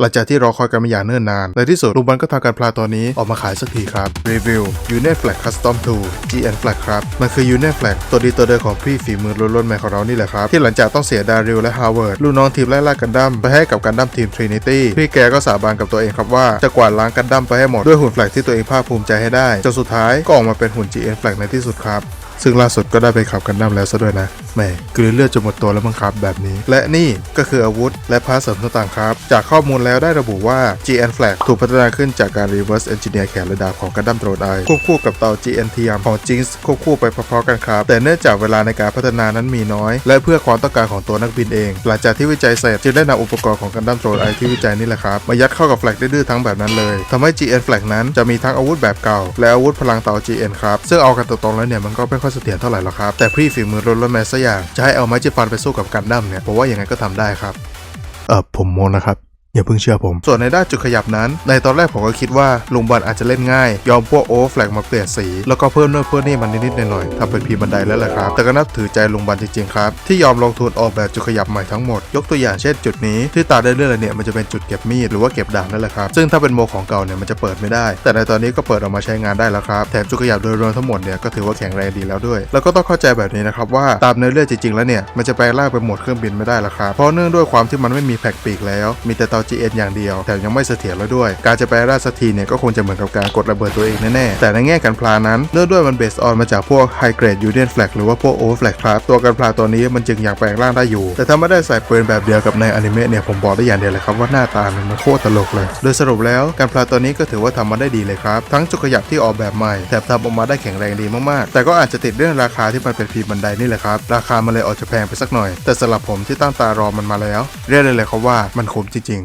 หลังจากที่รอคอยกันมาอย่างเนิ่นนาน ในที่สุดลุงบันก็ทำการพลาตัวนี้ออกมาขายสักทีครับ รีวิว Union Flag Custom 2 GN Flag ครับ มันคือ Union Flag ตัวดีตัวเดิมของพี่ฝีมือล้วนๆใหม่ของเรานี่แหละครับ ที่หลังจากต้องเสียดาริลและฮาวเวิร์ดลูกน้องทีมไล่ล่ากันดั้มไปให้กับกันดั้มทีม Trinity พี่แกก็สาบานกับตัวเองครับว่าจะกวาดล้างกันดั้มไปให้หมดด้วยหุ่นแฟลกที่ตัวเองภาคภูมิใจให้ได้จนสุดท้ายก็ออกมาเป็นหุ่น GN Flag ในที่สุดครับซึ่งล่าสุดก็ได้ไปขับกันดั้มแล้วซะด้วยนะแหมกลืนเลือดจนหมดตัวแล้วมั้งครับแบบนี้ และนี่ก็คืออาวุธและพาร์ทเสริมต่างๆครับ จากข้อมูลแล้วได้ระบุว่า GN Flag ถูกพัฒนาขึ้นจากการ reverse engineer แขนและดาบของกันดั้มโตรดไอควบคู่กับเตา GNTM ของ Jinx ควบคู่ไปพร้อมๆกันครับ แต่เนื่องจากเวลาในการพัฒนานั้นมีน้อย และเพื่อความต้องการของตัวนักบินเอง หลังจากที่วิจัยเสร็จจึงได้นำอุปกรณ์ของกันดั้มโตรดไอที่วิจัยนี่แหละครับมายัดเข้ากับแฟลกดื้อทั้งแบบนั้นเลยทำให้ GN Flag นั้นจะมีทั้งอาวุธแบบเก่า และอาวุธพลังเตา GN ครับซึ่งเอากันตรงๆแล้วเนี่ยมันก็ไม่ค่อยเสถียรเท่าไหร่หรอกครับ แต่พี่ฝีมือล้วนๆแมสซะอย่างจะให้เอาไม้จิ้มฟันไปสู้กับกันดั้มเนี่ยผมว่ายังไงก็ทำได้ครับเออผมโมนะครับ อย่าเพิ่งเชื่อผม ส่วนในด้านจุดขยับนั้น ในตอนแรกผมก็คิดว่าลุงบอลอาจจะเล่นง่าย ยอมพวกโอเวอร์แฟลกมาเปลี่ยนสี แล้วก็เพิ่มโน่นเพิ่มนี่มันนิดๆหน่อยๆทำเป็นพีบันไดแล้วแหละครับ แต่ก็นับถือใจลุงบอลจริงๆครับ ที่ยอมลงทุนออกแบบจุดขยับใหม่ทั้งหมด ยกตัวอย่างเช่นจุดนี้ที่ตาได้เลื่อนเนี่ยมันจะเป็นจุดเก็บมีดหรือว่าเก็บดาบนั่นแหละครับ ซึ่งถ้าเป็นโมของเก่าเนี่ยมันจะเปิดไม่ได้ แต่ในตอนนี้ก็เปิดออกมาใช้งานได้แล้วครับ แถมจุดขยับโดยรวมทั้งหมดเนี่ยก็ถือว่าแข็งแรงดีแล้วด้วย แล้วก็ต้องเข้าใจแบบนี้นะครับว่าตามเนื้อเรื่องจริงๆแล้วเนี่ยมันจะแปลงร่างเป็นโหมดเครื่องบินไม่ได้แล้วครับเพราะเนื่องด้วยความที่มันไม่มีแผกปีกแล้วมีแต่เตา GN อย่างเดียวแถมยังไม่เสถียรแล้วด้วย การจะแปร่าสักทีเนี่ยก็คงจะเหมือนกับการกดระเบิดตัวเองแน่ๆแต่ในแง่การพลานั้นเนื่องด้วยมันเบสออนมาจากพวก High Grade Union Flag หรือว่าพวก Over Flag ครับตัวการพลาตัวนี้มันจึงยังแปลงร่างได้อยู่ แต่ถ้าไม่ได้ใส่ปืนแบบเดียวกับในอนิเมะเนี่ยผมบอกได้อย่างเดียวเลยครับว่าหน้าตามันมันโคตรตลกเลย โดยสรุปแล้วการพลาตัวนี้ก็ถือว่าทำมาได้ดีเลยครับ ทั้งจุกขยับที่ออกแบบใหม่แถมทำออกมาได้แข็งแรงดีมากๆ แต่ก็อาจจะติดเรื่องราคาที่มันเป็นพีบันไดนี่แหละครับ ราคามันเลยออกจะแพงไปสักหน่อย แต่สำหรับผมที่ตั้งตารอมันมาแล้ว เรียกได้เลยครับว่ามันคุ้มจริงๆ